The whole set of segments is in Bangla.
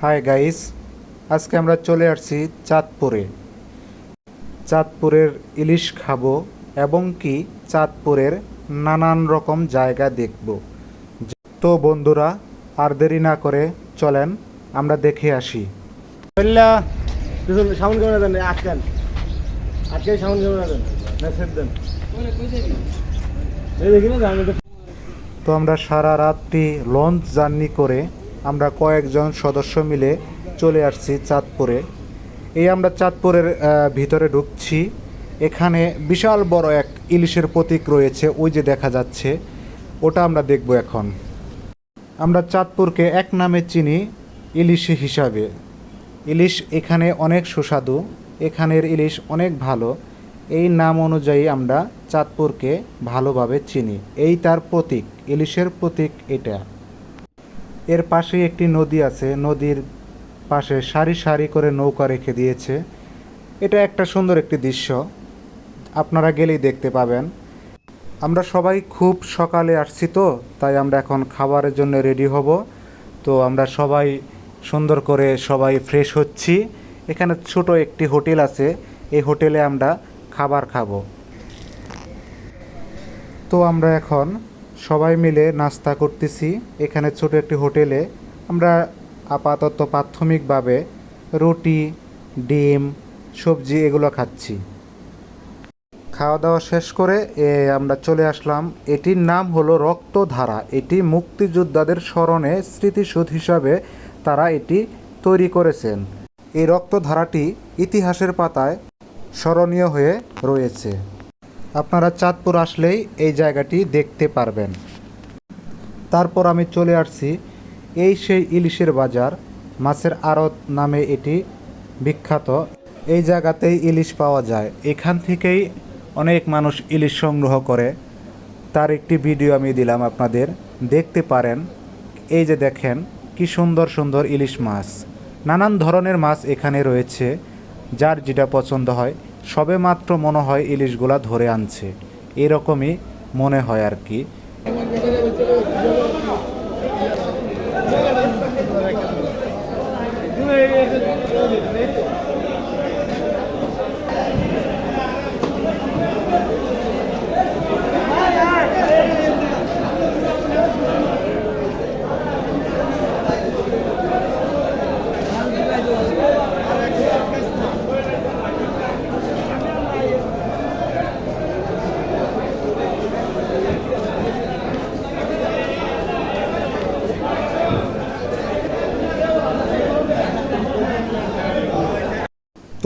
হাই গাইস আজকে আমরা চলে আসছি চাঁদপুরে। চাঁদপুরের ইলিশ খাব এবং কি চাঁদপুরের নানান রকম জায়গা দেখব। তো বন্ধুরা আর দেরি না করে চলেন আমরা দেখে আসি। আটকান আটকে না সেট দেন তো আমরা সারা রাতটি লঞ্চ জার্নি করে আমরা কয়েকজন সদস্য মিলে চলে আসছি চাঁদপুরে। এই আমরা চাঁদপুরের ভিতরে ঢুকছি। এখানে বিশাল বড় এক ইলিশের প্রতীক রয়েছে, ওই যে দেখা যাচ্ছে। ওটা আমরা দেখব এখন। আমরা চাঁদপুরকে এক নামে চিনি ইলিশ হিসাবে। ইলিশ এখানে অনেক সুস্বাদু, এখানের ইলিশ অনেক ভালো। এই নাম অনুযায়ী আমরা চাঁদপুরকে ভালোভাবে চিনি। এই তার প্রতীক, ইলিশের প্রতীক এটা। এর পাশে একটি নদী আছে, নদীর পাশে সারি সারি করে নৌকা রেখে দিয়েছে। এটা একটা সুন্দর একটি দৃশ্য। আপনারা গেলেই দেখতে পাবেন। আমরা সবাই খুব সকালে আসছি তো, তাই আমরা এখন খাবারের জন্য রেডি হব। তো আমরা সবাই সুন্দর করে সবাই ফ্রেশ হচ্ছি। এখানে ছোট একটি হোটেল আছে, এই হোটেলে আমরা খাবার খাব। তো আমরা এখন সবাই মিলে নাস্তা করতেছি। এখানে ছোট একটি হোটেলে আমরা আপাতত প্রাথমিকভাবে রুটি ডিম সবজি এগুলো খাচ্ছি। খাওয়া দাওয়া শেষ করে এ, আমরা চলে আসলাম। এটির নাম হলো রক্তধারা। এটি মুক্তিযোদ্ধাদের স্মরণে স্মৃতিসৌধ হিসাবে তারা এটি তৈরি করেছেন। এই রক্তধারাটি ইতিহাসের পাতায় স্মরণীয় হয়ে রয়েছে। আপনারা চাঁদপুর আসলেই এই জায়গাটি দেখতে পারবেন। তারপর আমি চলে আসছি এই সেই ইলিশের বাজার, মাছের আড়ত নামে এটি বিখ্যাত। এই জায়গাতেই ইলিশ পাওয়া যায়। এখান থেকেই অনেক মানুষ ইলিশ সংগ্রহ করে। তার একটি ভিডিও আমি দিলাম আপনাদের। দেখতে পারেন, এই যে দেখেন, কি সুন্দর সুন্দর ইলিশ মাছ। নানান ধরনের মাছ এখানে রয়েছে, যার যেটা পছন্দ হয়। সবে মাত্র মনে হয় ইলিশগুলা ধরে আনছে। এরকমই মনে হয় আর কি।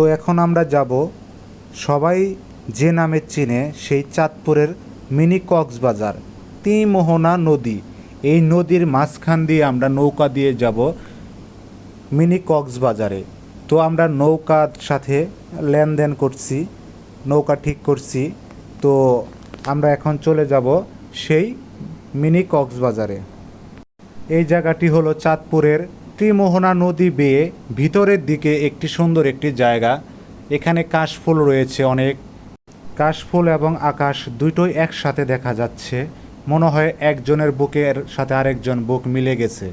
তো এখন আমরা যাব সবাই যে নামে চিনে সেই চাঁদপুরের মিনি কক্সবাজার, তিমোহনা নদী। এই নদীর মাঝখান দিয়ে আমরা নৌকা দিয়ে যাব মিনি কক্সবাজারে। তো আমরা নৌকার সাথে লেনদেন করছি, নৌকা ঠিক করছি। তো আমরা এখন চলে যাব সেই মিনি কক্সবাজারে। এই জায়গাটি হলো চাঁদপুরের ত্রিমোহনা নদী বেয়ে ভিতরের দিকে একটি সুন্দর একটি জায়গা। এখানে কাশফুল রয়েছে অনেক। কাশফুল এবং আকাশ দুটোই একসাথে দেখা যাচ্ছে। মনে হয় একজনের বুকের সাথে আরেকজন বুক মিলে গেছে।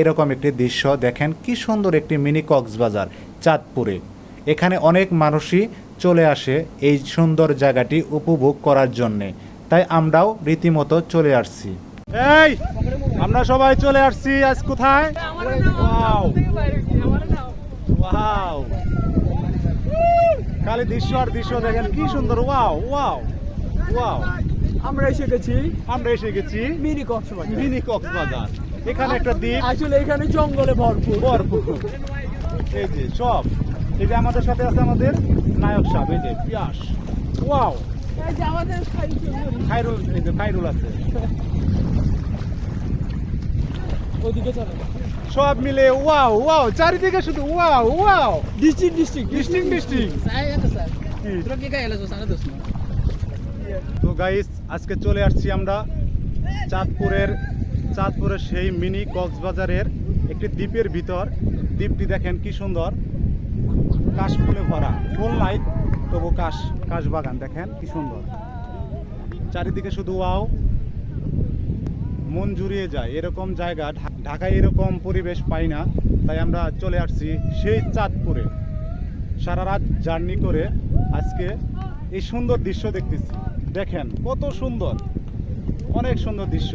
এরকম একটি দৃশ্য। দেখেন কি সুন্দর একটি মিনি কক্সবাজার চাঁদপুরে। এখানে অনেক মানুষই চলে আসে এই সুন্দর জায়গাটি উপভোগ করার জন্যে। তাই আমরাও রীতিমতো চলে আসছি। এই আমরা সবাই চলে আসছি আজ কোথায়! Wow! খালি দৃশ্য আর দৃশ্য দেখেন কি সুন্দর ওয়াও ওয়াও ওয়াও আমরা এসে গেছি আমরা এসে গেছি মিনি কক্সবাজার। মিনি কক্সবাজার। এখানে একটা দ্বীপ। আসলে এখানে জঙ্গলে ভরপুর। ভরপুর। এই যে সব। এই যে আমাদের সাথে আছে আমাদের নায়ক সাহেব এই যে পিয়াস। ওয়াও এই যে আমাদের খাইরুল এই যে খাইরুল আছে। চলে। সব মিলে ওয়াও ওয়াও চারিদিকে শুধু wow wow. District district district district. তো গাইস আজকে চলে আসছি আমরা চাঁদপুরের চাঁদপুরের সেই মিনি কক্সবাজারের একটি দ্বীপের ভিতর। দ্বীপটি দেখেন কি সুন্দর। কাশফুলে ভরা। ফুল নাই তবু কাশ কাশ বাগান দেখেন কি সুন্দর। চারিদিকে শুধু ওয়াও। মন জুড়িয়ে যায়। এরকম জায়গা ঢাকায় এরকম পরিবেশ পাই না, তাই আমরা চলে আসছি সেই চাঁদপুরে। সারা রাত জার্নি করে আজকে এই সুন্দর দৃশ্য দেখতেছি। দেখেন, কত সুন্দর, অনেক সুন্দর দৃশ্য।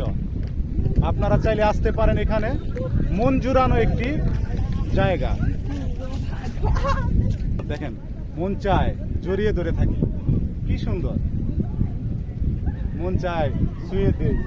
আপনারা চাইলে আসতে পারেন এখানে। মন জুড়ানো একটি জায়গা। দেখেন, মন চায় জড়িয়ে ধরে থাকি। কি সুন্দর। মন চায় শুয়ে দেই।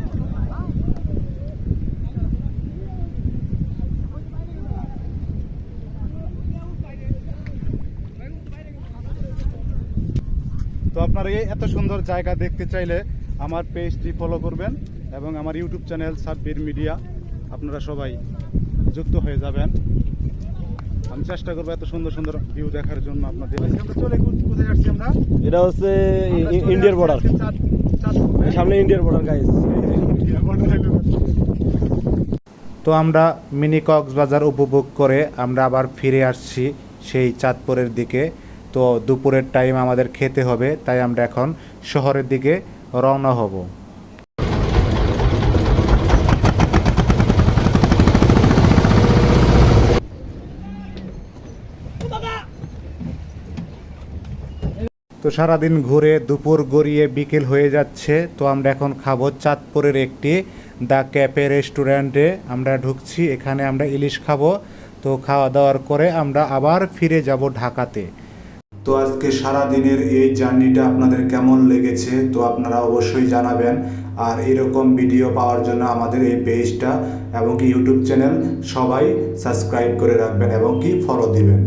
তো আপনারা এই এত সুন্দর জায়গা দেখতে চাইলে আমার পেজটি ফলো করবেন এবং আমার ইউটিউব চ্যানেল সাব্বির মিডিয়া আপনারা সবাই যুক্ত হয়ে যাবেন। আমি চেষ্টা করব এত সুন্দর সুন্দর ভিউ দেখার জন্য আপনাদের। চলে কোথায় আসছি আমরা? এটা হচ্ছে ইন্ডিয়ার বর্ডার। সামনে ইন্ডিয়ার বর্ডার গাইস তো আমরা মিনি কক্সবাজার উপভোগ করে আমরা আবার ফিরে আসছি সেই চাঁদপুরের দিকে। তো দুপুরের টাইম আমাদের খেতে হবে, তাই আমরা এখন শহরের দিকে রওনা হব। তো সারাদিন ঘুরে দুপুর গড়িয়ে বিকেল হয়ে যাচ্ছে, তো আমরা এখন খাব চাঁদপুরের একটি দ্য ক্যাফে রেস্টুরেন্টে। আমরা ঢুকছি, এখানে আমরা ইলিশ খাব, তো খাওয়া দাওয়ার করে আমরা আবার ফিরে যাব ঢাকাতে। তো আজকে সারা দিনের এই জার্নিটা আপনাদের কেমন লেগেছে তো আপনারা অবশ্যই জানাবেন। আর এরকম ভিডিও পাওয়ার জন্য আমাদের এই পেজটা এবং কি ইউটিউব চ্যানেল সবাই সাবস্ক্রাইব করে রাখবেন এবং কি ফলো দিবেন।